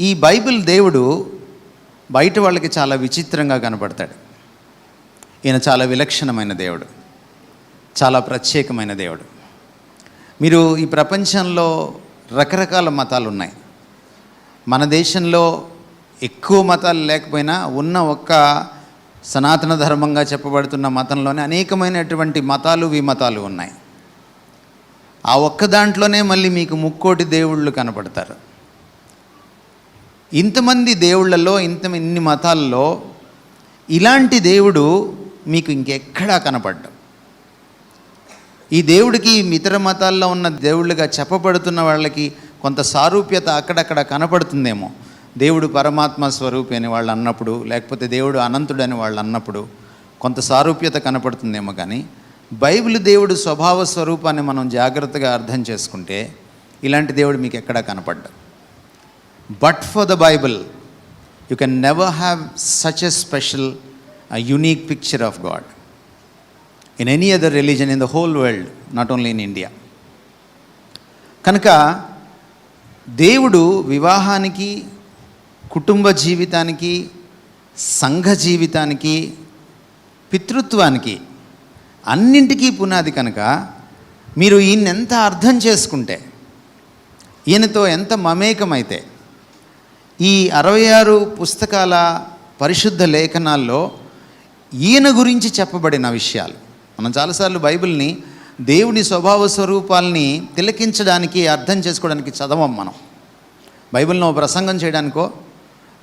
ఈ బైబిల్ దేవుడు బయట వాళ్ళకి చాలా విచిత్రంగా కనపడతాడు. ఈయన చాలా విలక్షణమైన దేవుడు. చాలా ప్రత్యేకమైన దేవుడు. మీరు ఈ ప్రపంచంలో రకరకాల మతాలు ఉన్నాయి. మన దేశంలో ఎక్కువ మతాలు లేకపోయినా ఉన్న ఒక్క సనాతన ధర్మంగా చెప్పబడుతున్న మతంలోనే అనేకమైనటువంటి మతాలు విమతాలు ఉన్నాయి. ఆ ఒక్క దాంట్లోనే మళ్ళీ మీకు ముక్కోటి దేవుళ్ళు కనపడతారు. ఇంతమంది దేవుళ్ళల్లో ఇంత ఇన్ని మతాల్లో ఇలాంటి దేవుడు మీకు ఇంకెక్కడా కనపడ్డం. ఈ దేవుడికి ఇతర మతాల్లో ఉన్న దేవుళ్ళుగా చెప్పబడుతున్న వాళ్ళకి కొంత సారూప్యత అక్కడక్కడ కనపడుతుందేమో. దేవుడు పరమాత్మ స్వరూపి అని వాళ్ళు అన్నప్పుడు లేకపోతే దేవుడు అనంతుడు అని వాళ్ళు అన్నప్పుడు కొంత సారూప్యత కనపడుతుందేమో కానీ బైబిల్ దేవుడు స్వభావ స్వరూపాన్ని మనం జాగ్రత్తగా అర్థం చేసుకుంటే ఇలాంటి దేవుడు మీకు ఎక్కడా కనపడ్డా. But for the Bible you can never have such a special unique picture of God in any other religion in the whole world not only in India కనుక దేవుడు వివాహానికి కుటుంబ జీవితానికి సంఘ జీవితానికి పితృత్వానికి అన్నింటికీ పునాది కనుక మీరు ఈయన ఎంత అర్థం చేసుకుంటే ఈయనతో ఎంత మమేకమైతే ఈ అరవై ఆరు పుస్తకాల పరిశుద్ధ లేఖనాల్లో ఈయన గురించి చెప్పబడిన విషయాలు. మనం చాలాసార్లు బైబిల్ని దేవుని స్వభావ స్వరూపాల్ని తిలకించడానికి అర్థం చేసుకోవడానికి చదవం మనం. బైబిల్ని ఒక ప్రసంగం చేయడానికో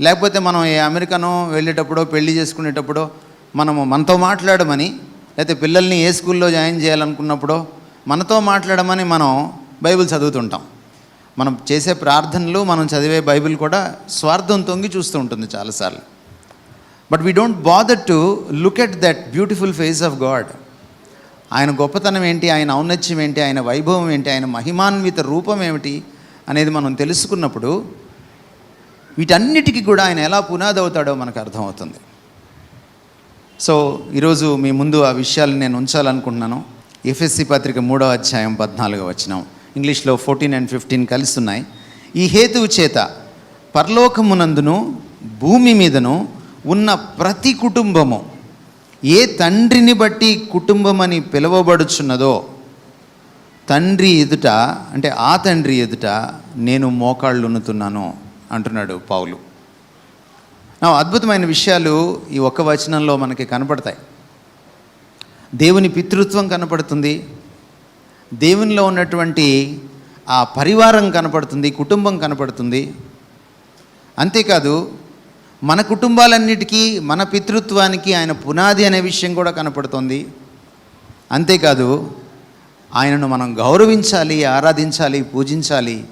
లేకపోతే మనం ఏ అమెరికానో వెళ్ళేటప్పుడో పెళ్ళి చేసుకునేటప్పుడో మనము మనతో మాట్లాడమని లేకపోతే పిల్లల్ని ఏ స్కూల్లో జాయిన్ చేయాలనుకున్నప్పుడో మనతో మాట్లాడమని మనం బైబిల్ చదువుతుంటాం. మనం చేసే ప్రార్థనలు మనం చదివే బైబిల్ కూడా స్వార్థం తొంగి చూస్తూ ఉంటుంది చాలాసార్లు. But we don't bother to look at that beautiful face of God ఆయన గొప్పతనం ఏంటి? ఆయన ఔన్నత్యం ఏంటి? ఆయన వైభవం ఏంటి? ఆయన మహిమాన్విత రూపం ఏమిటి? అనేది మనం తెలుసుకున్నప్పుడు వీటన్నిటికీ కూడా ఆయన ఎలా పునాది అవుతాడో మనకు అర్థమవుతుంది. సో ఈరోజు మీ ముందు ఆ విషయాలు నేను ఉంచాలనుకుంటున్నాను. ఎఫ్ఎస్సి పత్రిక మూడో అధ్యాయం పద్నాలుగో వచ్చినాం ఇంగ్లీష్లో ఫోర్టీన్ అండ్ ఫిఫ్టీన్ కలిసి ఉన్నాయి ఈ హేతువు చేత పరలోకమునందును భూమి మీదను ఉన్న ప్రతి కుటుంబము ఏ తండ్రిని బట్టి కుటుంబం అని పిలువబడుచున్నదో తండ్రి ఎదుట అంటే ఆ తండ్రి ఎదుట నేను మోకాళ్ళు ఉన్నుతున్నాను అంటున్నాడు పౌలు. నా అద్భుతమైన విషయాలు ఈ ఒక్క వచనంలో మనకి కనపడతాయి. దేవుని పితృత్వం కనపడుతుంది. దేవునిలో ఉన్నటువంటి ఆ పరివారం కనపడుతుంది కుటుంబం కనపడుతుంది. అంతేకాదు మన కుటుంబాలన్నిటికీ మన పితృత్వానికి ఆయన పునాది అనే విషయం కూడా కనపడుతుంది. అంతేకాదు ఆయనను మనం గౌరవించాలి ఆరాధించాలి పూజించాలి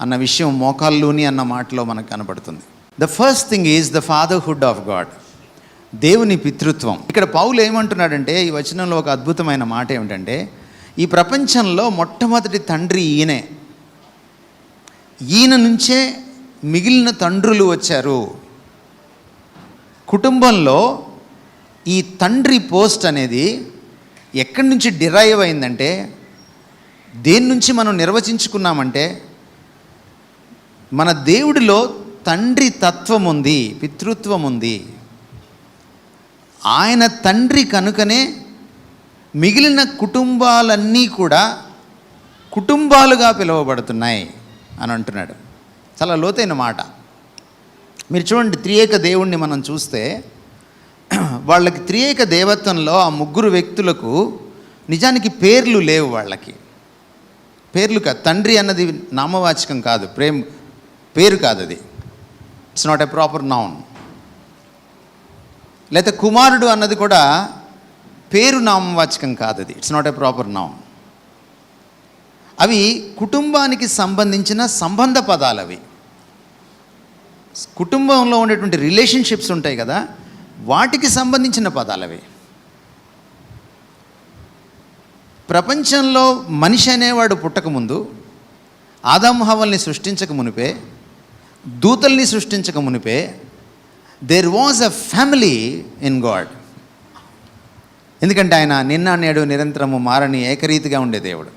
అన్న విషయం మోకాల్లోని అన్న మాటలో మనకు కనపడుతుంది. The first thing is the fatherhood of God దేవుని పితృత్వం. ఇక్కడ పౌలు ఏమంటున్నాడంటే ఈ వచనంలో ఒక అద్భుతమైన మాట ఏమిటంటే ఈ ప్రపంచంలో మొట్టమొదటి తండ్రి ఈయనే. ఈయన నుంచే మిగిలిన తండ్రులు వచ్చారు. కుటుంబంలో ఈ తండ్రి పోస్ట్ అనేది ఎక్కడి నుంచి డిరైవ్ అయిందంటే దేని నుంచి మనం నిర్వచించుకున్నామంటే మన దేవుడిలో తండ్రి తత్వం ఉంది పితృత్వం ఉంది. ఆయన తండ్రి కనుకనే మిగిలిన కుటుంబాలన్నీ కూడా కుటుంబాలుగా పిలువబడుతున్నాయి అని అంటున్నాడు. చాలా లోతైన మాట. మీరు చూడండి త్రియేక దేవుణ్ణి మనం చూస్తే వాళ్ళకి త్రియేక దేవత్వంలో ఆ ముగ్గురు వ్యక్తులకు నిజానికి పేర్లు లేవు వాళ్ళకి. పేర్లు కాదు తండ్రి అన్నది నామవాచకం కాదు ప్రేమ్ పేరు కాదు అది. It's not a proper noun లేకపోతే కుమారుడు అన్నది కూడా పేరు నామవాచకం కాదు అది. It's not a proper noun అవి కుటుంబానికి సంబంధించిన సంబంధ పదాలు అవి. కుటుంబంలో ఉండేటువంటి రిలేషన్షిప్స్ ఉంటాయి కదా వాటికి సంబంధించిన పదాలు అవి. ప్రపంచంలో మనిషి అనేవాడు పుట్టకముందు ఆదామహవల్ని సృష్టించక మునిపే దూతల్ని సృష్టించక మునిపే there was a family in God ఎందుకంటే ఆయన నిన్న నేడు నిరంతరము మారని ఏకరీతిగా ఉండే దేవుడు.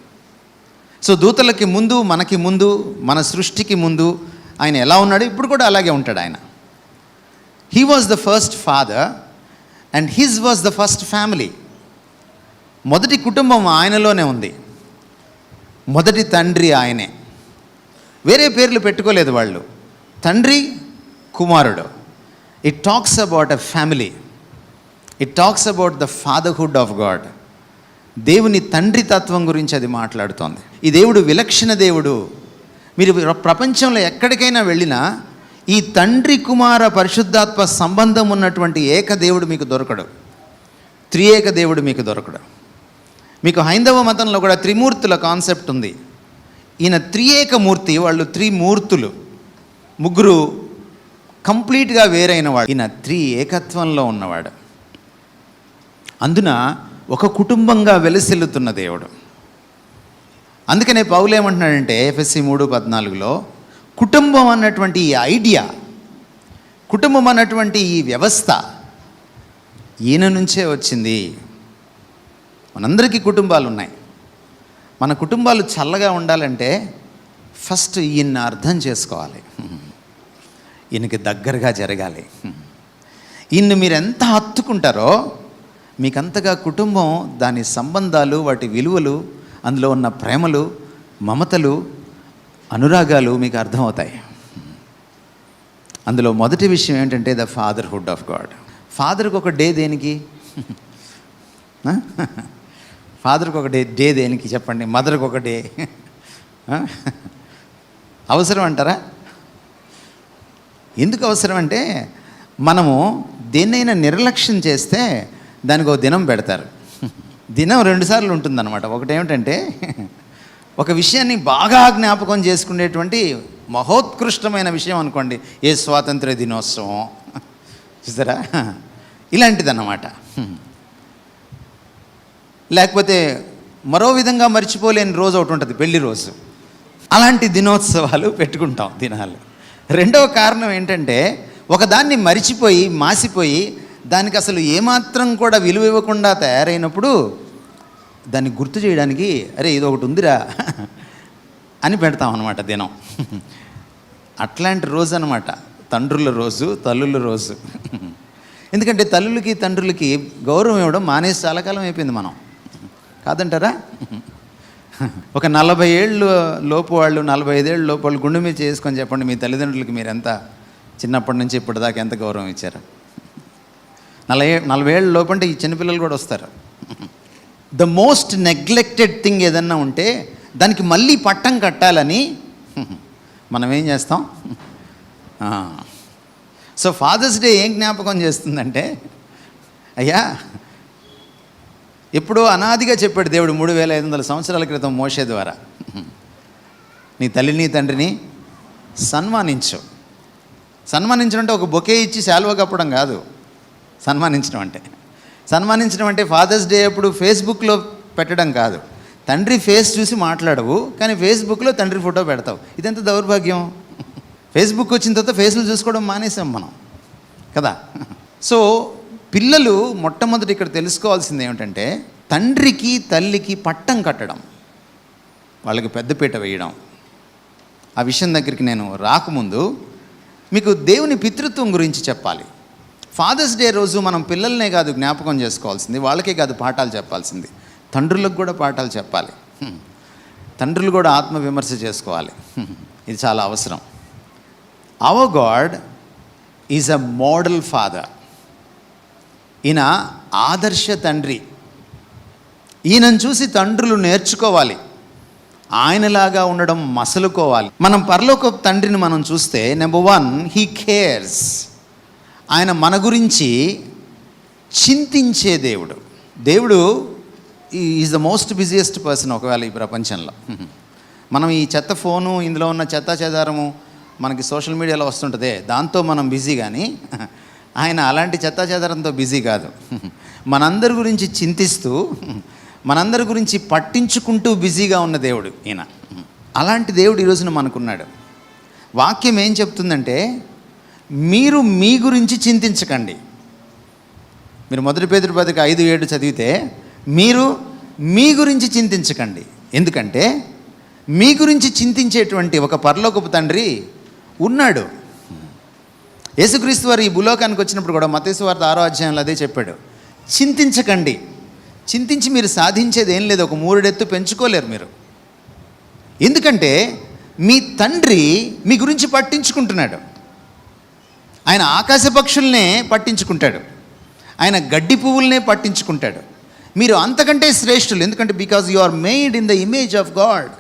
సో దూతలకి ముందు మనకి ముందు మన సృష్టికి ముందు ఆయన ఎలా ఉన్నాడు? ఇప్పుడు కూడా అలాగే ఉంటాడు ఆయన. He was the first father and his was the first family మొదటి కుటుంబం ఆయనలోనే ఉంది. మొదటి తండ్రి ఆయనే. వేరే పేర్లు పెట్టుకోలేదు వాళ్ళు. తండ్రి కుమారుడు. It talks about a family it talks about the fatherhood of God దేవుని తండ్రి తత్వం గురించి అది మాట్లాడుతోంది. ఈ దేవుడు విలక్షణ దేవుడు. మీరు ప్రపంచంలో ఎక్కడికైనా వెళ్ళినా ఈ తండ్రి కుమార పరిశుద్ధాత్మ సంబంధం ఉన్నటువంటి ఏక దేవుడు మీకు దొరకడు. త్రియేక దేవుడు మీకు దొరకడు. మీకు హైందవ మతంలో కూడా త్రిమూర్తుల కాన్సెప్ట్ ఉంది. ఈయన త్రియేక మూర్తి వాళ్ళు త్రిమూర్తులు. ముగ్గురు కంప్లీట్గా వేరైన వాడు. ఈయన త్రి ఏకత్వంలో ఉన్నవాడు. అందున ఒక కుటుంబంగా వెలసిల్లుతున్న దేవుడు. అందుకనే పౌలు ఏమంటున్నాడంటే ఎఫ్ఎస్సి మూడు పద్నాలుగులో కుటుంబం అన్నటువంటి ఈ ఐడియా కుటుంబం అన్నటువంటి ఈ వ్యవస్థ ఈయన నుంచే వచ్చింది. మనందరికీ కుటుంబాలు ఉన్నాయి మన కుటుంబాలు చల్లగా ఉండాలంటే ఫస్ట్ ఈయన్ని అర్థం చేసుకోవాలి. ఈయనకి దగ్గరగా జరగాలి. ఈయన్ని మీరు ఎంత హత్తుకుంటారో మీకంతగా కుటుంబం దాని సంబంధాలు వాటి విలువలు అందులో ఉన్న ప్రేమలు మమతలు అనురాగాలు మీకు అర్థమవుతాయి. అందులో మొదటి విషయం ఏంటంటే ద ఫాదర్హుడ్ ఆఫ్ గాడ్. ఫాదర్కి ఒక డే దేనికి? ఫాదర్కి ఒక డే డే దేనికి చెప్పండి? మదర్కి ఒక డే. అవసరం అంటారా? ఎందుకు అవసరం అంటే మనము దేన్నైనా నిర్లక్ష్యం చేస్తే దానికి ఒక దినం పెడతారు. దినం రెండుసార్లు ఉంటుందన్నమాట. ఒకటి ఏమిటంటే ఒక విషయాన్ని బాగా జ్ఞాపకం చేసుకునేటువంటి మహోత్కృష్టమైన విషయం అనుకోండి. ఏ స్వాతంత్ర దినోత్సవం? చూసారా? ఇలాంటిదన్నమాట. లేకపోతే మరో విధంగా మర్చిపోలేని రోజు ఒకటి ఉంటుంది పెళ్ళి రోజు. అలాంటి దినోత్సవాలు పెట్టుకుంటాం దినాలు. రెండవ కారణం ఏంటంటే ఒకదాన్ని మరిచిపోయి మాసిపోయి దానికి అసలు ఏమాత్రం కూడా విలువ ఇవ్వకుండా తయారైనప్పుడు దాన్ని గుర్తు చేయడానికి అరే ఇది ఒకటి ఉందిరా అని పెడతాం అనమాట దినం. అట్లాంటి రోజు అనమాట తండ్రుల రోజు తల్లుల రోజు. ఎందుకంటే తల్లులకి తండ్రులకి గౌరవం ఇవ్వడం మానేసి చాలా కాలం అయిపోయింది మనం. కాదంటారా? ఒక నలభై ఏళ్ళు లోపు వాళ్ళు నలభై ఐదేళ్ళు లోపు వాళ్ళు గుండె మీద చేసుకొని చెప్పండి మీ తల్లిదండ్రులకి మీరు ఎంత చిన్నప్పటి నుంచి ఇప్పటిదాకా ఎంత గౌరవం ఇచ్చారు? నలభై నలభై ఏళ్ళ లోపు అంటే ఈ చిన్నపిల్లలు కూడా వస్తారు. ద మోస్ట్ నెగ్లెక్టెడ్ థింగ్ ఏదన్నా ఉంటే దానికి మళ్ళీ పట్టం కట్టాలని మనం ఏం చేస్తాం? సో ఫాదర్స్ డే ఏం జ్ఞాపకం చేస్తుందంటే అయ్యా ఎప్పుడో అనాదిగా చెప్పాడు దేవుడు మూడు వేల ఐదు వందల సంవత్సరాల క్రితం మోసే ద్వారా. నీ తల్లిని తండ్రిని సన్మానించు. సన్మానించడం అంటే ఒక బొకే ఇచ్చి శాలువ కప్పడం కాదు. సన్మానించడం అంటే. సన్మానించడం అంటే ఫాదర్స్ డే అప్పుడు ఫేస్బుక్లో పెట్టడం కాదు. తండ్రి ఫేస్ చూసి మాట్లాడవు కానీ ఫేస్బుక్లో తండ్రి ఫోటో పెడతావు. ఇదెంత దౌర్భాగ్యం? ఫేస్బుక్ వచ్చిన తర్వాత ఫేస్లు చూసుకోవడం మానేసాం మనం. కదా? సో పిల్లలు మొట్టమొదటి ఇక్కడ తెలుసుకోవాల్సింది ఏమిటంటే తండ్రికి తల్లికి పట్టం కట్టడం. వాళ్ళకి పెద్దపీట వేయడం. ఆ విషయం దగ్గరికి నేను రాకముందు మీకు దేవుని పితృత్వం గురించి చెప్పాలి. ఫాదర్స్ డే రోజు మనం పిల్లల్నే కాదు జ్ఞాపకం చేసుకోవాల్సింది వాళ్ళకే కాదు పాఠాలు చెప్పాల్సింది. తండ్రులకు కూడా పాఠాలు చెప్పాలి. తండ్రులు కూడా ఆత్మవిమర్శ చేసుకోవాలి. ఇది చాలా అవసరం. Our God is a model father ఈయన ఆదర్శ తండ్రి. ఈయనను చూసి తండ్రులు నేర్చుకోవాలి. ఆయనలాగా ఉండడం మసలుకోవాలి. మనం పరలోక తండ్రిని మనం చూస్తే నెంబర్ వన్ హీ కేర్స్ ఆయన మన గురించి చింతించే దేవుడు. దేవుడు is the most busiest person ఒకవేళ ఈ ప్రపంచంలో. మనం ఈ చెత్త ఫోను ఇందులో ఉన్న చెత్త చెదారము మనకి సోషల్ మీడియాలో వస్తుంటుంది. దాంతో మనం బిజీ కానీ ఆయన అలాంటి చెత్త చెదారంతో బిజీ కాదు. మనందరి గురించి చింతిస్తూ మనందరి గురించి పట్టించుకుంటూ బిజీగా ఉన్న దేవుడు ఈయన. అలాంటి దేవుడు ఈరోజున మనకున్నాడు. వాక్యం ఏం చెప్తుందంటే మీరు మీ గురించి చింతించకండి. మీరు మొదటి పేదరి పదికి ఐదు ఏడు చదివితే మీరు మీ గురించి చింతించకండి. ఎందుకంటే మీ గురించి చింతించేటువంటి ఒక పరలోకపు తండ్రి ఉన్నాడు. యేసుక్రీస్తు వారు ఈ భూలోకానికి వచ్చినప్పుడు కూడా మతేసు వార్త ఆరో అధ్యాయంలో అదే చెప్పాడు. చింతించకండి. చింతించి మీరు సాధించేది ఏం లేదు. ఒక మూడెత్తు పెంచుకోలేరు మీరు. ఎందుకంటే మీ తండ్రి మీ గురించి పట్టించుకుంటున్నాడు. ఆయన ఆకాశ పక్షుల్నే పట్టించుకుంటాడు. ఆయన గడ్డి పువ్వులనే పట్టించుకుంటాడు. మీరు అంతకంటే శ్రేష్ఠులు ఎందుకంటే because you are made in the image of God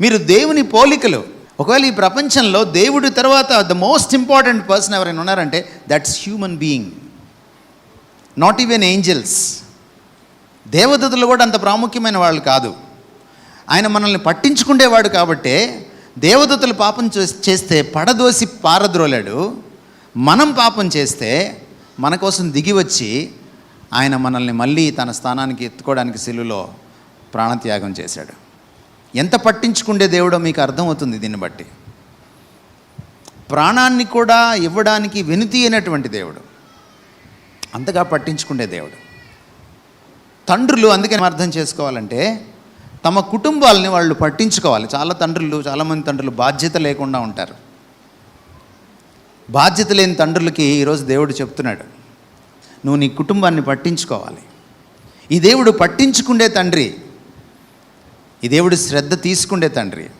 మీరు దేవుని పోలికలు. ఒకవేళ ఈ ప్రపంచంలో దేవుడి తర్వాత ద మోస్ట్ ఇంపార్టెంట్ పర్సన్ ఎవరైనా ఉన్నారంటే that's human being not even angels దేవదత్తులు కూడా అంత ప్రాముఖ్యమైన వాళ్ళు కాదు. ఆయన మనల్ని పట్టించుకునేవాడు కాబట్టే దేవదూతలు పాపం చేస్తే పడదోసి పారద్రోలాడు. మనం పాపం చేస్తే మన కోసం దిగి వచ్చి ఆయన మనల్ని మళ్ళీ తన స్థానానికి ఎత్తుకోవడానికి సిలులో ప్రాణత్యాగం చేశాడు. ఎంత పట్టించుకుండే దేవుడో మీకు అర్థమవుతుంది దీన్ని బట్టి. ప్రాణాన్ని కూడా ఇవ్వడానికి వెనుతి అయినటువంటి దేవుడు. అంతగా పట్టించుకుండే దేవుడు. తండ్రులు అందుకని అర్థం చేసుకోవాలంటే తమ కుటుంబాలని వాళ్ళు పట్టించుకోవాలి. చాలా తండ్రులు చాలామంది తండ్రులు బాధ్యత లేకుండా ఉంటారు. బాధ్యత లేని తండ్రులకి ఈరోజు దేవుడు చెప్తున్నాడు నువ్వు నీ కుటుంబాన్ని పట్టించుకోవాలి. ఈ దేవుడు పట్టించుకుండే తండ్రి ఈ దేవుడు శ్రద్ధ తీసుకుండే తండ్రి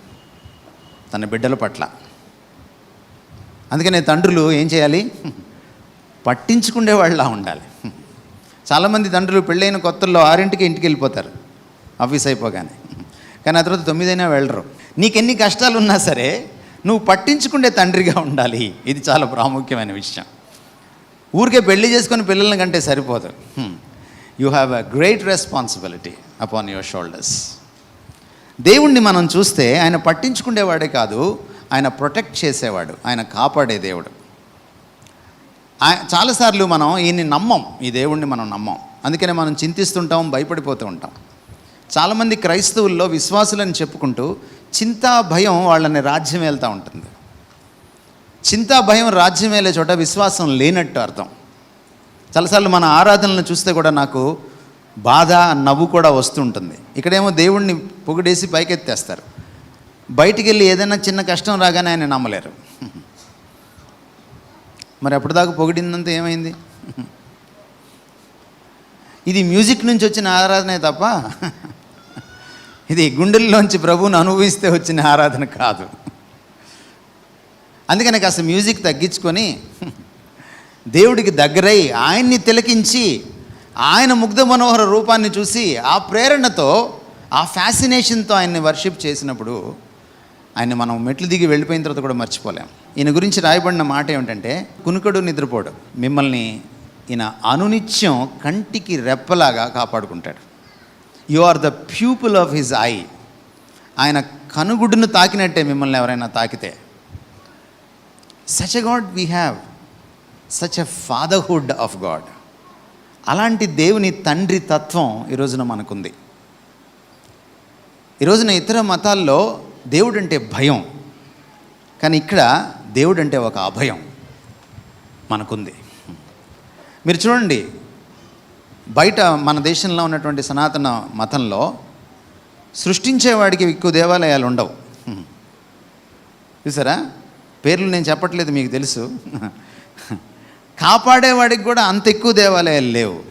తన బిడ్డల పట్ల. అందుకనే తండ్రులు ఏం చేయాలి? పట్టించుకుండే వాళ్ళలా ఉండాలి. చాలామంది తండ్రులు పెళ్ళైన కొత్తల్లో ఆరింటికి ఇంటికి వెళ్ళిపోతారు ఆఫీస్ అయిపోగానే. కానీ ఆ తర్వాత తొమ్మిదైనా వెళ్ళరు. నీకెన్ని కష్టాలు ఉన్నా సరే నువ్వు పట్టించుకుండే తండ్రిగా ఉండాలి. ఇది చాలా ప్రాముఖ్యమైన విషయం. ఊరికే పెళ్ళి చేసుకుని పిల్లల్ని కంటే సరిపోదు. You have a great responsibility upon your shoulders దేవుణ్ణి మనం చూస్తే ఆయన పట్టించుకునేవాడే కాదు ఆయన ప్రొటెక్ట్ చేసేవాడు ఆయన కాపాడే దేవుడు. చాలాసార్లు మనం ఈయన్ని నమ్మం ఈ దేవుణ్ణి మనం నమ్మం. అందుకనే మనం చింతిస్తుంటాం భయపడిపోతూ ఉంటాం. చాలామంది క్రైస్తవుల్లో విశ్వాసులని చెప్పుకుంటూ చింతా భయం వాళ్ళని రాజ్యం వెళ్తూ ఉంటుంది. చింతా భయం రాజ్యం వెళ్ళే చోట విశ్వాసం లేనట్టు అర్థం. చాలాసార్లు మన ఆరాధనలను చూస్తే కూడా నాకు బాధ నవ్వు కూడా వస్తుంటుంది. ఇక్కడేమో దేవుణ్ణి పొగిడేసి పైకెత్తేస్తారు. బయటికి వెళ్ళి ఏదైనా చిన్న కష్టం రాగానే ఆయన నమ్మలేరు. మరి అప్పటిదాకా పొగిడిందంతా ఏమైంది? ఇది మ్యూజిక్ నుంచి వచ్చిన ఆరాధనే తప్ప ఇది గుండెల్లోంచి ప్రభువుని అనుభవిస్తే వచ్చిన ఆరాధన కాదు. అందుకని కాస్త మ్యూజిక్ తగ్గించుకొని దేవుడికి దగ్గరై ఆయన్ని తిలకించి ఆయన ముగ్ధ మనోహర రూపాన్ని చూసి ఆ ప్రేరణతో ఆ ఫ్యాసినేషన్తో ఆయన్ని వర్షిప్ చేసినప్పుడు ఆయన మనం మెట్లు దిగి వెళ్ళిపోయిన తర్వాత కూడా మర్చిపోలేం. ఈయన గురించి రాయబడిన మాట ఏమిటంటే కునుకడు నిద్రపోడు. మిమ్మల్ని ఈయన అనునిత్యం కంటికి రెప్పలాగా కాపాడుకుంటాడు. You are the pupil of his eye ఆయన కనుగుడ్డును తాకినట్టే మిమ్మల్ని ఎవరైనా తాకితే. Such a God we have such a fatherhood of God అలాంటి దేవుని తండ్రి తత్వం ఈ రోజున మనకుంది. ఈ రోజున ఇతర మతాల్లో దేవుడు అంటే భయం. కానీ ఇక్కడ దేవుడు అంటే ఒక అభయం మనకుంది. మీరు చూడండి బయట మన దేశంలో ఉన్నటువంటి సనాతన మతంలో సృష్టించేవాడికి ఎక్కువ దేవాలయాలు ఉండవు. చూసారా? పేర్లు నేను చెప్పట్లేదు మీకు తెలుసు. కాపాడేవాడికి కూడా అంత ఎక్కువ దేవాలయాలు లేవు.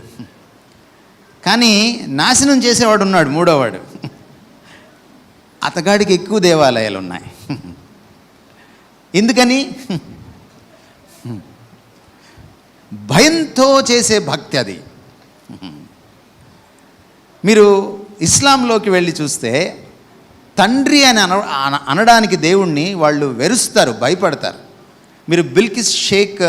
కానీ నాశనం చేసేవాడు ఉన్నాడు మూడోవాడు. అతగాడికి ఎక్కువ దేవాలయాలు ఉన్నాయి. ఎందుకని? భయంతో చేసే భక్తి అది. మీరు ఇస్లాంలోకి వెళ్ళి చూస్తే తండ్రి అని అన అనడానికి దేవుణ్ణి వాళ్ళు వెరుస్తారు భయపడతారు. మీరు బిల్కిస్ షేక్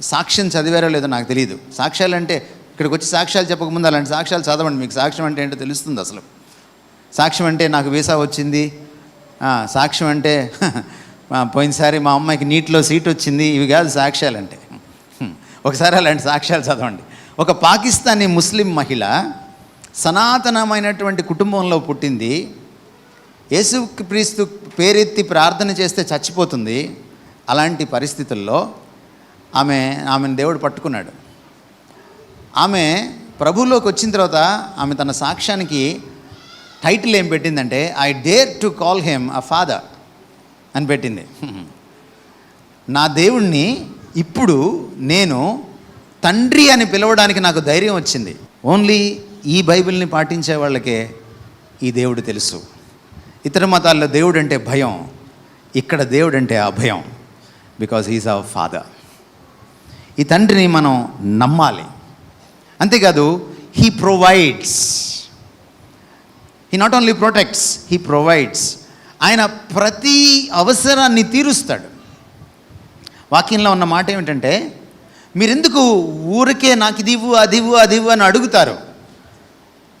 సాక్ష్యం చదివారో లేదో నాకు తెలియదు సాక్ష్యాలు అంటే ఇక్కడికి వచ్చి సాక్ష్యాలు చెప్పకముందు అలాంటి సాక్ష్యాలు చదవండి. మీకు సాక్ష్యం అంటే ఏంటో తెలుస్తుంది అసలు. సాక్ష్యం అంటే నాకు వీసా వచ్చింది. సాక్ష్యం అంటే పోయినసారి మా అమ్మాయికి నీటిలో సీట్ వచ్చింది. ఇవి కాదు సాక్ష్యాలు అంటే ఒకసారి అలాంటి సాక్ష్యాలు చదవండి. ఒక పాకిస్తానీ ముస్లిం మహిళ సనాతనమైనటువంటి కుటుంబంలో పుట్టింది. యేసు క్రీస్తు పేరెత్తి ప్రార్థన చేస్తే చచ్చిపోతుంది. అలాంటి పరిస్థితుల్లో ఆమె ఆమెను దేవుడు పట్టుకున్నాడు. ఆమె ప్రభువులోకి వచ్చిన తర్వాత ఆమె తన సాక్ష్యానికి టైటిల్ ఏం పెట్టిందంటే I dare to call him a father అని పెట్టింది. నా దేవుణ్ణి ఇప్పుడు నేను తండ్రి అని పిలవడానికి నాకు ధైర్యం వచ్చింది. ఓన్లీ ఈ బైబిల్ని పాటించే వాళ్ళకే ఈ దేవుడు తెలుసు. ఇతర మతాల్లో దేవుడు అంటే భయం. ఇక్కడ దేవుడు అంటే అభయం. బికాజ్ ఈజ్ అవర్ ఫాదర్ ఈ తండ్రిని మనం నమ్మాలి. అంతేకాదు he provides he not only protects he provides ఆయన ప్రతి అవసరాన్ని తీరుస్తాడు. వాక్యంలో ఉన్న మాట ఏమిటంటే మీరెందుకు ఊరికే నాకు ఇదివు అదివు అది ఇవ్వు అది అని అడుగుతారు?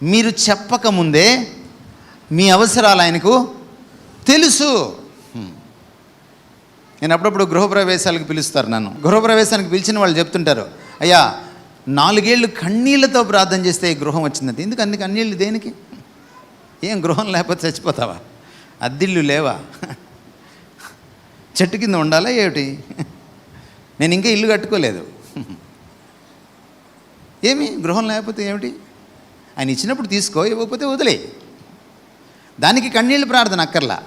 మీరు చెప్పకముందే మీ అవసరాలు ఆయనకు తెలుసు. నేను అప్పుడప్పుడు గృహప్రవేశాలకు పిలుస్తారు నన్ను. గృహప్రవేశానికి పిలిచిన వాళ్ళు చెప్తుంటారు అయ్యా నాలుగేళ్ళు కన్నీళ్ళతో ప్రార్థన చేస్తే ఈ గృహం వచ్చిందంటే ఎందుకు అందుకు కన్నీళ్ళు దేనికి? ఏం గృహం లేకపోతే చచ్చిపోతావా? అద్దిళ్ళు లేవా? చెట్టు కింద ఉండాలా ఏమిటి? నేను ఇంకా ఇల్లు కట్టుకోలేదు. ఏమి? గృహం లేకపోతే ఏమిటి? ఆయన ఇచ్చినప్పుడు తీసుకో ఇవ్వకపోతే వదిలే. దానికి కన్నీళ్ళ ప్రార్థన అక్కర్లా.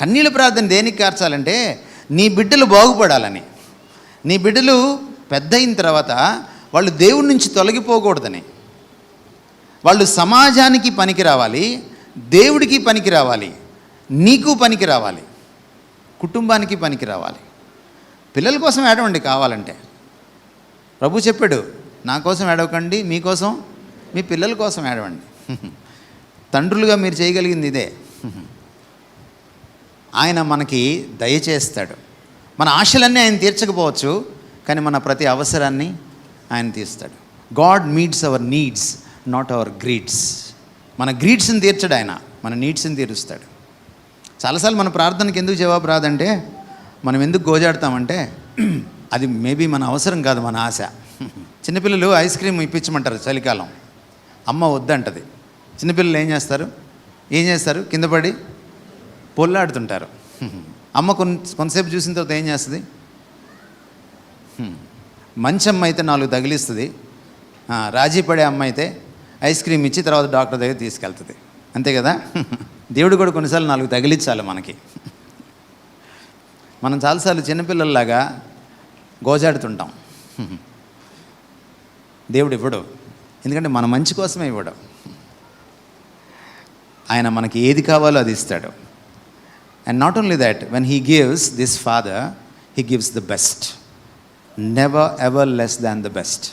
కన్నీళ్ళ ప్రార్థన దేనికి కార్చాలంటే నీ బిడ్డలు బాగుపడాలని. నీ బిడ్డలు పెద్ద అయిన తర్వాత వాళ్ళు దేవుడి నుంచి తొలగిపోకూడదని. వాళ్ళు సమాజానికి పనికి రావాలి దేవుడికి పనికి రావాలి నీకు పనికి రావాలి కుటుంబానికి పనికి రావాలి. పిల్లల కోసం ఏడవండి కావాలంటే. ప్రభు చెప్పాడు నా కోసం ఏడవకండి మీకోసం మీ పిల్లల కోసం ఏడవండి. తండ్రులుగా మీరు చేయగలిగింది ఇదే. ఆయన మనకి దయచేస్తాడు మన ఆశలన్నీ ఆయన తీర్చకపోవచ్చు కానీ మన ప్రతి అవసరాన్ని ఆయన తీస్తాడు. God meets our needs not our greeds మన గ్రీడ్స్ని తీర్చడు ఆయన మన నీడ్స్ని తీరుస్తాడు. చాలాసార్లు మన ప్రార్థనకి ఎందుకు జవాబు రాదంటే మనం ఎందుకు గోజాడతామంటే అది మేబీ మన అవసరం కాదు మన ఆశ. చిన్నపిల్లలు ఐస్ క్రీమ్ ఇప్పించమంటారు చలికాలం. అమ్మ వద్దంటది. చిన్నపిల్లలు ఏం చేస్తారు? ఏం చేస్తారు? కింద పడి పొల్లాడుతుంటారు. అమ్మ కొన్ని కొంతసేపు చూసిన తర్వాత ఏం చేస్తుంది? మంచి అమ్మ అయితే నాలుగు తగిలిస్తుంది. రాజీ పడే అమ్మ అయితే ఐస్ క్రీమ్ ఇచ్చి తర్వాత డాక్టర్ దగ్గర తీసుకెళ్తుంది. అంతే కదా? దేవుడు కూడా కొన్నిసార్లు నాలుగు తగిలించాలి మనకి. మనం చాలాసార్లు చిన్నపిల్లల్లాగా గోజాడుతుంటాం. దేవుడు ఇవ్వడు. ఎందుకంటే మన మంచి కోసమే ఇవ్వడు. ఆయన మనకి ఏది కావాలో అది ఇస్తాడు. And not only that when he gives this father he gives the best never ever less than the best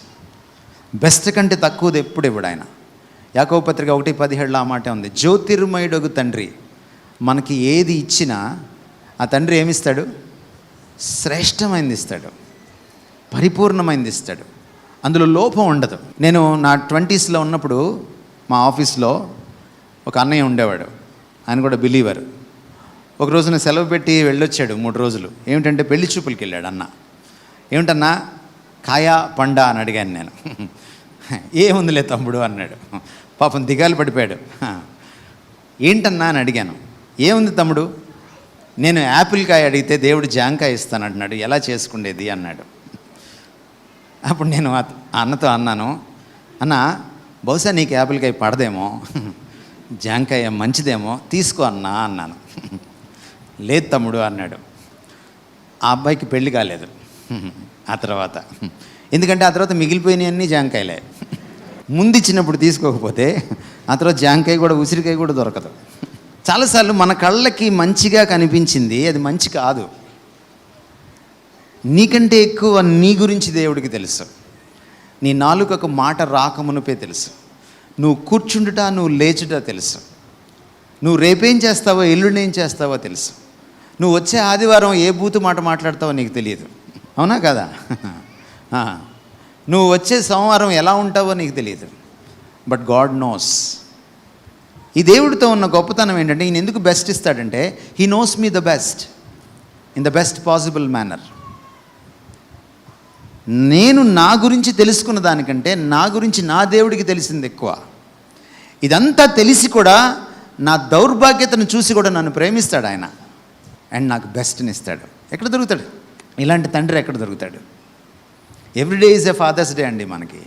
best కంటే తక్కువది ఎప్పుడు ఇవ్వడు ఆయన. యాకవ పత్రిక ఒకటి పదిహేడులో ఆ మాట ఉంది. జ్యోతిర్మయుడగు తండ్రి మనకి ఏది ఇచ్చినా ఆ తండ్రి ఏమిస్తాడు? శ్రేష్టమైనది ఇస్తాడు. పరిపూర్ణమైంది ఇస్తాడు. అందులో లోపం ఉండదు. నేను నా ట్వంటీస్లో ఉన్నప్పుడు మా ఆఫీస్లో ఒక అన్నయ్య ఉండేవాడు. ఆయన కూడా బిలీవర్. ఒక రోజున సెలవు పెట్టి వెళ్ళొచ్చాడు మూడు రోజులు. ఏమిటంటే పెళ్ళి చూపులకి వెళ్ళాడు అన్న. ఏమిటన్నా? కాయా పండా అని అడిగాను నేను. ఏముందిలే తమ్ముడు అన్నాడు. పాపం దిగాలు పడిపోయాడు. ఏంటన్నా అని అడిగాను. ఏముంది తమ్ముడు? నేను యాపిల్ కాయ అడిగితే దేవుడు జాంకాయ ఇస్తాను అంటున్నాడు ఎలా చేసుకుండేది? అన్నాడు. అప్పుడు నేను అన్నతో అన్నాను అన్న బహుశా నీకు యాపిల్కాయ పడదేమో జాంకాయ మంచిదేమో తీసుకో అన్నా అన్నాను. లేదు తమ్ముడు అన్నాడు. ఆ అబ్బాయికి పెళ్ళి కాలేదు. ఆ తర్వాత ఎందుకంటే ఆ తర్వాత మిగిలిపోయినవన్నీ జాంకాయలే. ముందు ఇచ్చినప్పుడు తీసుకోకపోతే ఆ తర్వాత జాంకాయ కూడా ఉసిరికాయ కూడా దొరకదు. చాలాసార్లు మన కళ్ళకి మంచిగా కనిపించింది అది మంచి కాదు. నీకంటే ఎక్కువ నీ గురించి దేవుడికి తెలుసు. నీ నాలుకకు మాట రాకమునుపే తెలుసు. నువ్వు కూర్చుండుట నువ్వు లేచుట తెలుసు. నువ్వు రేపేం చేస్తావో ఎల్లుండేం చేస్తావో తెలుసు. నువ్వు వచ్చే ఆదివారం ఏ బూతు మాట మాట్లాడతావో నీకు తెలియదు. అవునా కదా? నువ్వు వచ్చే సోమవారం ఎలా ఉంటావో నీకు తెలియదు. బట్ గాడ్ నోస్ ఈ దేవుడితో ఉన్న గొప్పతనం ఏంటంటే ఈయన ఎందుకు best ఇస్తాడంటే he knows me the best in the best possible manner నేను నా గురించి తెలుసుకున్న దానికంటే నా గురించి నా దేవుడికి తెలిసింది ఎక్కువ. ఇదంతా తెలిసి కూడా నా దౌర్భాగ్యతను చూసి కూడా నన్ను ప్రేమిస్తాడు ఆయన. అండ్ నాకు బెస్ట్ని ఇస్తాడు. ఎక్కడ దొరుకుతాడు? ఇలాంటి తండ్రి ఎక్కడ దొరుకుతాడు? Every day is a father's day అండి మనకి.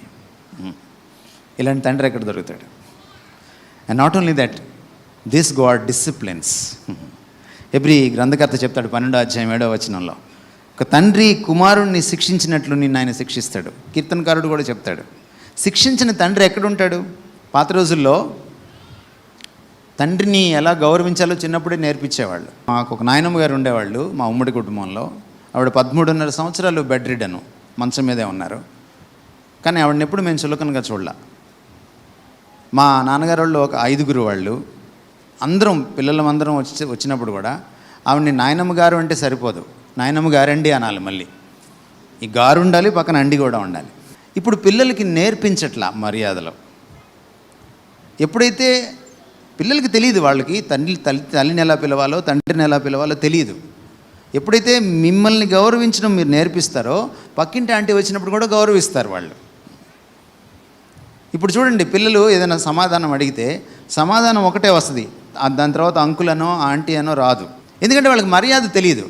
ఇలాంటి తండ్రి ఎక్కడ దొరుకుతాడు? And not only that this God disciplines. Every గ్రంథకర్త చెప్తాడు పన్నెండో అధ్యాయం ఏడో వచనంలో. ఒక తండ్రి కుమారుణ్ణి శిక్షించినట్లు నిన్ను ఆయన శిక్షిస్తాడు. కీర్తనకారుడు కూడా చెప్తాడు. శిక్షించిన తండ్రి ఎక్కడుంటాడు? పాత రోజుల్లో తండ్రిని ఎలా గౌరవించాలో చిన్నప్పుడే నేర్పించేవాళ్ళు. మాకు ఒక నాయనమ్మ గారు ఉండేవాళ్ళు మా ఉమ్మడి కుటుంబంలో. ఆవిడ పదమూడున్నర సంవత్సరాలు బెడ్ రిడను మంచం మీదే ఉన్నారు. కానీ ఆవిడని ఎప్పుడు మేము చులకనగా చూడాల. మా నాన్నగారు వాళ్ళు ఒక ఐదుగురు వాళ్ళు. అందరం పిల్లలం అందరం వచ్చి వచ్చినప్పుడు కూడా ఆవిడని నాయనమ్మ గారు అంటే సరిపోదు. నాయనమ్మ గారండి అనాలి మళ్ళీ. ఈ గారు ఉండాలి పక్కన అండి కూడా ఉండాలి. ఇప్పుడు పిల్లలకి నేర్పించట్లా మర్యాదలు? ఎప్పుడైతే పిల్లలకి తెలియదు వాళ్ళకి తండ్రి తల్లి తల్లిని ఎలా పిలవాలో తండ్రిని ఎలా పిలవాలో తెలియదు. ఎప్పుడైతే మిమ్మల్ని గౌరవించడం మీరు నేర్పిస్తారో పక్కింటి ఆంటీ వచ్చినప్పుడు కూడా గౌరవిస్తారు వాళ్ళు. ఇప్పుడు చూడండి పిల్లలు ఏదైనా సమాధానం అడిగితే సమాధానం ఒకటే వస్తుంది. దాని తర్వాత అంకులనో ఆంటీ అనో రాదు. ఎందుకంటే వాళ్ళకి మర్యాద తెలియదు.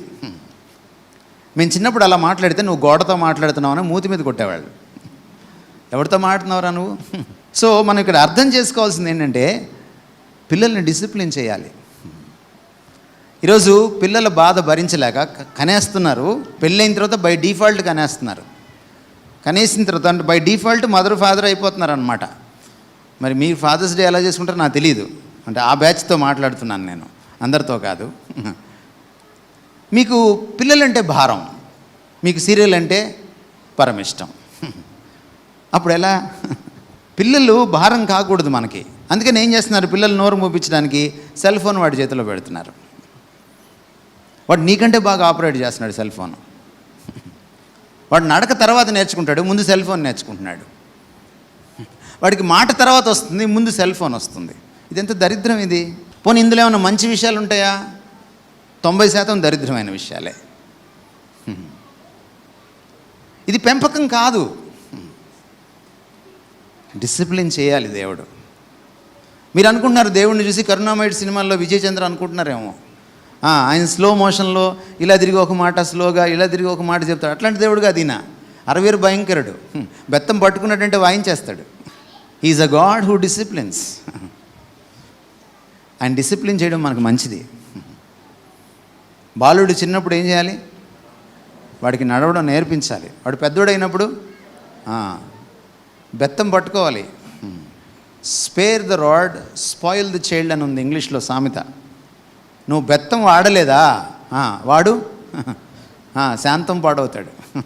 మేము చిన్నప్పుడు అలా మాట్లాడితే నువ్వు గోడతో మాట్లాడుతున్నావు అని మూతి మీద కొట్టేవాళ్ళు. ఎవరితో మాట్లాడుతున్నావురా నువ్వు? సో మనం ఇక్కడ అర్థం చేసుకోవాల్సింది ఏంటంటే పిల్లల్ని డిసిప్లిన్ చేయాలి. ఈరోజు పిల్లల బాధ భరించలేక కనేస్తున్నారు. పెళ్ళైన తర్వాత బై డిఫాల్ట్ కనేస్తున్నారు. కనేసిన తర్వాత అంటే బై డిఫాల్ట్ మదర్ ఫాదర్ అయిపోతున్నారు అనమాట మరి మీరు ఫాదర్స్ డే ఎలా చేసుకుంటారో నాకు తెలియదు అంటే ఆ బ్యాచ్తో మాట్లాడుతున్నాను నేను. అందరితో కాదు. మీకు పిల్లలంటే భారం మీకు సీరియల్ అంటే పరమిష్టం. అప్పుడు ఎలా పిల్లలు భారం కాకూడదు మనకి. అందుకని ఏం చేస్తున్నారు? పిల్లలు నోరు మూపించడానికి సెల్ ఫోన్ వాడి చేతిలో పెడుతున్నారు. వాడు నీకంటే బాగా ఆపరేట్ చేస్తున్నాడు సెల్ ఫోన్. వాడు నడక తర్వాత నేర్చుకుంటాడు ముందు సెల్ ఫోన్ నేర్చుకుంటున్నాడు. వాడికి మాట తర్వాత వస్తుంది ముందు సెల్ ఫోన్ వస్తుంది. ఇది ఎంత దరిద్రం ఇది? పోనీ ఇందులో ఏమైనా మంచి విషయాలు ఉంటాయా? తొంభై శాతం దరిద్రమైన విషయాలే. ఇది పెంపకం కాదు. డిసిప్లిన్ చేయాలి దేవుడు. మీరు అనుకుంటున్నారు దేవుడిని చూసి కరుణామయుడు సినిమాల్లో విజయ్ చంద్ర అనుకుంటున్నారేమో ఆయన స్లో మోషన్లో ఇలా తిరిగి ఒక మాట స్లోగా ఇలా తిరిగి ఒక మాట చెప్తాడు. అట్లాంటి దేవుడు కాదు ఈయన. భయంకరుడు. బెత్తం పట్టుకున్నట్టంటే వాయించేస్తాడు. Is a God who disciplines ఆయన డిసిప్లిన్ చేయడం మనకు మంచిది. బాలుడు చిన్నప్పుడు ఏం చేయాలి? వాడికి నడవడం నేర్పించాలి. వాడు పెద్దోడైనప్పుడు బెత్తం పట్టుకోవాలి. Spare the rod spoil the child అని ఉంది ఇంగ్లీష్లో సామెత. నువ్వు బెత్తం వాడలేదా? వాడు? శాంతం పాడవుతాడు.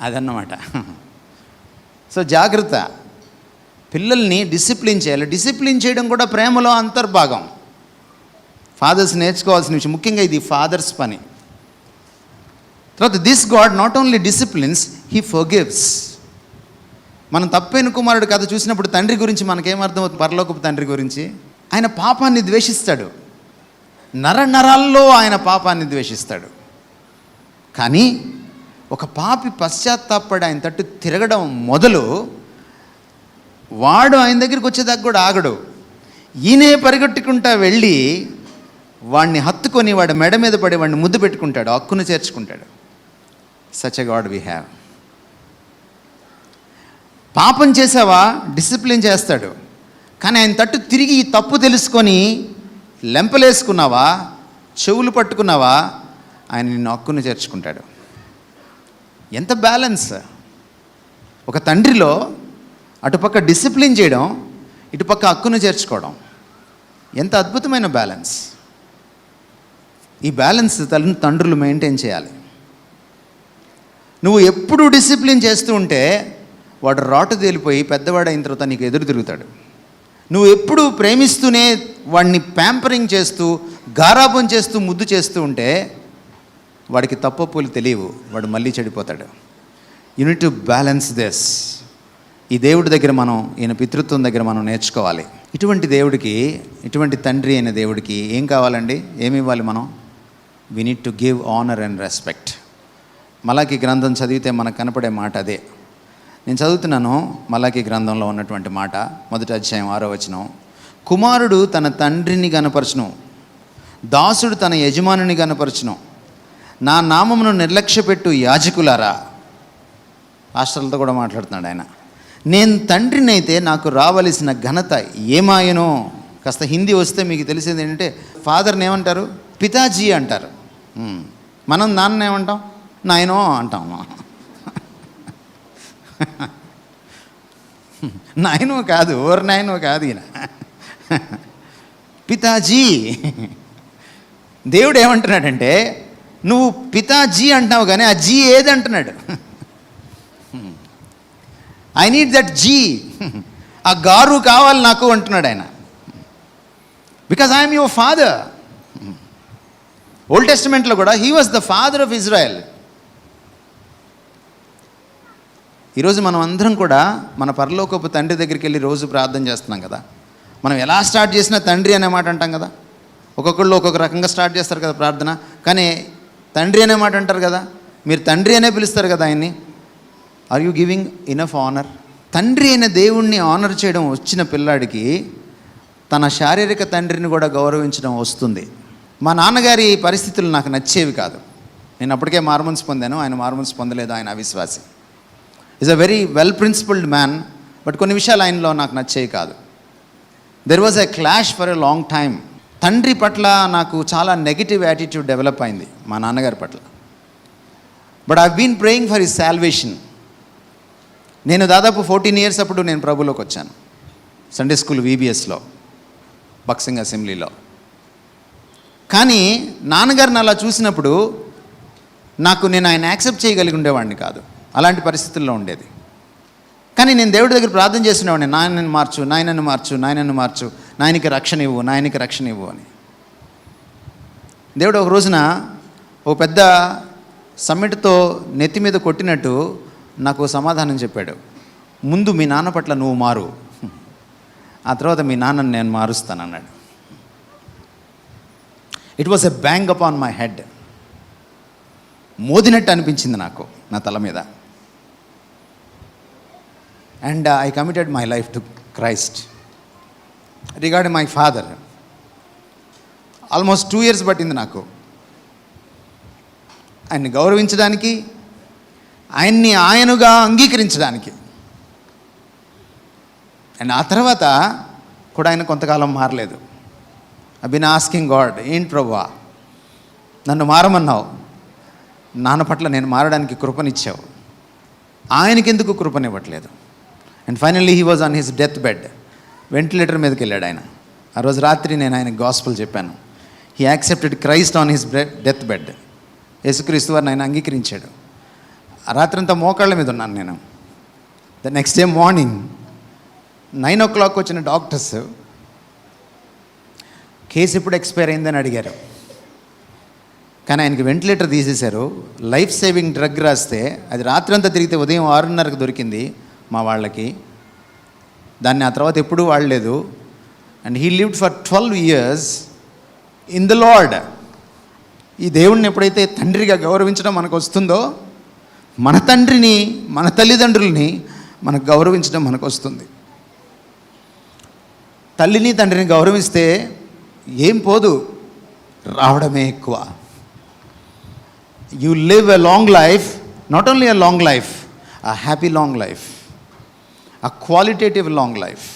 అదన్నమాట. సో జాగ్రత్త. పిల్లల్ని డిసిప్లిన్ చేయాలి. డిసిప్లిన్ చేయడం కూడా ప్రేమలో అంతర్భాగం. ఫాదర్స్ నేర్చుకోవాల్సిన విషయం. ముఖ్యంగా ఇది ఫాదర్స్ పని. తర్వాత this god not only disciplines he forgives మనం తప్పైన కుమారుడు కథ చూసినప్పుడు తండ్రి గురించి మనకేమర్థమవుతుంది పరలోకపు తండ్రి గురించి. ఆయన పాపాన్ని ద్వేషిస్తాడు. నర నరాల్లో ఆయన పాపాన్ని ద్వేషిస్తాడు. కానీ ఒక పాపి పశ్చాత్తాపడి ఆయన తట్టు తిరగడం మొదలు వాడు ఆయన దగ్గరికి వచ్చేదాకా కూడా ఆగడు. ఈయనే పరిగెట్టుకుంటా వెళ్ళి వాడిని హత్తుకొని వాడి మెడ మీద పడి వాడిని ముద్దు పెట్టుకుంటాడు హక్కును చేర్చుకుంటాడు. Such a god we have పాపం చేసావా? డిసిప్లిన్ చేస్తాడు. కానీ ఆయన తట్టు తిరిగి తప్పు తెలుసుకొని లెంపలేసుకున్నావా? చెవులు పట్టుకున్నావా? ఆయన నిన్ను హక్కును చేర్చుకుంటాడు. ఎంత బ్యాలెన్స్? ఒక తండ్రిలో అటుపక్క డిసిప్లిన్ చేయడం ఇటుపక్క హక్కును చేర్చుకోవడం. ఎంత అద్భుతమైన బ్యాలెన్స్. ఈ బ్యాలెన్స్ తల్లి తండ్రులు మెయింటైన్ చేయాలి. నువ్వు ఎప్పుడు డిసిప్లిన్ చేస్తూ ఉంటే వాడు రాటు తేలిపోయి పెద్దవాడు అయిన తర్వాత నీకు ఎదురు తిరుగుతాడు. నువ్వు ఎప్పుడు ప్రేమిస్తూనే వాడిని ప్యాంపరింగ్ చేస్తూ గారాబం చేస్తూ ముద్దు చేస్తూ ఉంటే వాడికి తప్పప్పులు తెలియవు. వాడు మళ్ళీ చెడిపోతాడు. యూనిట్ టు బ్యాలెన్స్ దిస్ ఈ దేవుడి దగ్గర మనం ఈయన పితృత్వం దగ్గర మనం నేర్చుకోవాలి. ఇటువంటి దేవుడికి ఇటువంటి తండ్రి అయిన దేవుడికి ఏం కావాలండి? ఏమి ఇవ్వాలి మనం? We need to give honour and respect Malachi గ్రంథం చదివితే మనకు కనపడే మాట అదే. నేను చదువుతున్నాను మలాకి గ్రంథంలో ఉన్నటువంటి మాట మొదటి అధ్యాయం ఆరో వచనం. కుమారుడు తన తండ్రిని కనపరచును దాసుడు తన యజమానుని కనపరచును నా నామమును నిర్లక్ష్యపెట్టు యాజకులారా. రాష్ట్రాలతో కూడా మాట్లాడుతున్నాడు ఆయన. నేను తండ్రినైతే నాకు రావలసిన ఘనత ఏమాయనో. కాస్త హిందీ వస్తే మీకు తెలిసింది ఏంటంటే ఫాదర్ని ఏమంటారు? పితాజీ అంటారు. మనం నాన్న ఏమంటాం? నాయనో అంటాం నాయనో కాదు ఓర్ నాయనో కాదు ఈయన. పితాజీ. దేవుడు ఏమంటున్నాడంటే నువ్వు పితాజీ అంటావు కానీ ఆ జీ ఏది అంటున్నాడు? I need that G. ఆ గారు కావాలి నాకు అంటున్నాడు ఆయన. Because I'm your father. Old టెస్టిమెంట్లో కూడా he was the father of Israel ఈరోజు మనం అందరం కూడా మన పరలోకపు తండ్రి దగ్గరికి వెళ్ళి రోజు ప్రార్థన చేస్తున్నాం కదా. మనం ఎలా స్టార్ట్ చేసినా తండ్రి అనే మాట అంటాం కదా. ఒక్కొక్కళ్ళు ఒక్కొక్క రకంగా స్టార్ట్ చేస్తారు కదా ప్రార్థన. కానీ తండ్రి అనే మాట అంటారు కదా. మీరు తండ్రి అనే పిలుస్తారు కదా ఆయన్ని. Are you giving enough honour తండ్రి అయిన దేవుణ్ణి ఆనర్ చేయడం వచ్చిన పిల్లాడికి తన శారీరక తండ్రిని కూడా గౌరవించడం వస్తుంది. మా నాన్నగారి పరిస్థితులు నాకు నచ్చేవి కాదు. నేను అప్పటికే మార్మన్స్ పొందాను ఆయన మార్మన్స్ పొందలేదు ఆయన అవిశ్వాసి. Is a very well principled man but కొన్ని విషయాలు ఆయనలో నాకు నచ్చేవి కాదు. There was a clash for a long time తండ్రి పట్ల నాకు చాలా నెగిటివ్ యాటిట్యూడ్ డెవలప్ అయింది మా నాన్నగారి పట్ల. But I been praying for his salvation నేను దాదాపు ఫోర్టీన్ ఇయర్స్ అప్పుడు నేను ప్రభులోకి వచ్చాను సండే స్కూల్ వీబీఎస్లో బక్సింగ్ అసెంబ్లీలో కానీ నాన్నగారిని అలా చూసినప్పుడు నాకు నేను ఆయన యాక్సెప్ట్ చేయగలిగి ఉండేవాడిని కాదు. అలాంటి పరిస్థితుల్లో ఉండేది. కానీ నేను దేవుడి దగ్గర ప్రార్థన చేసినవాడిని నాయనని మార్చు నాయనని మార్చు నాయనని మార్చు నాయనకి రక్షణ ఇవ్వు నాయనకి రక్షణ ఇవ్వు అని. దేవుడు ఒక రోజున ఓ పెద్ద సమ్మిట్తో నెత్తి మీద కొట్టినట్టు నాకు సమాధానం చెప్పాడు. ముందు మీ నాన్న పట్ల నువ్వు మారు. ఆ తర్వాత మీ నాన్నని నేను మారుస్తాను అన్నాడు it was a bang up on my head మోదినట్టు అనిపించింది నాకు నా తల మీద. And I committed my life to Christ regarding my father almost two years పట్టింది నాకు. ఆయన్ని గౌరవించడానికి ఆయన్ని ఆయనగా అంగీకరించడానికి. అండ్ ఆ తర్వాత కూడా ఆయన కొంతకాలం మారలేదు. ఐ బిన్ ఆస్కింగ్ గాడ్ ఏంటి ప్రభువా నన్ను మారమన్నావు. నాన్న పట్ల నేను మారడానికి కృపనిచ్చావు. ఆయనకెందుకు కృపనివ్వట్లేదు? And finally he was on his death bed ventilator మీదకి వెళ్ళాడు ఆయన. ఆ రోజు రాత్రి నేను ఆయన గాస్పుల్ చెప్పాను. He accepted Christ on his death bed యేసుక్రీస్తు వారిని ఆయన అంగీకరించాడు. ఆ రాత్రంతా మోకాళ్ళ మీద ఉన్నాను నేను. The next day morning nine o'clock వచ్చిన డాక్టర్స్ కేసు ఎప్పుడు ఎక్స్పైర్ అయిందని అడిగారు. కానీ ఆయనకి వెంటిలేటర్ తీసేశారు. లైఫ్ సేవింగ్ డ్రగ్ రాస్తే అది రాత్రంతా తిరిగితే ఉదయం ఆరున్నరకు దొరికింది మా వాళ్ళకి. దాన్ని ఆ తర్వాత ఎప్పుడూ వాడలేదు. And he lived for twelve years in the lord. ఈ దేవుణ్ణి ఎప్పుడైతే తండ్రిగా గౌరవించడం మనకు వస్తుందో మన తండ్రిని మన తల్లిదండ్రుల్ని మనకు గౌరవించడం మనకు వస్తుంది. తల్లిని తండ్రిని గౌరవిస్తే ఏం పోదు. రావడమే ఎక్కువ. You live a long life not only a long life a happy long life a qualitative long life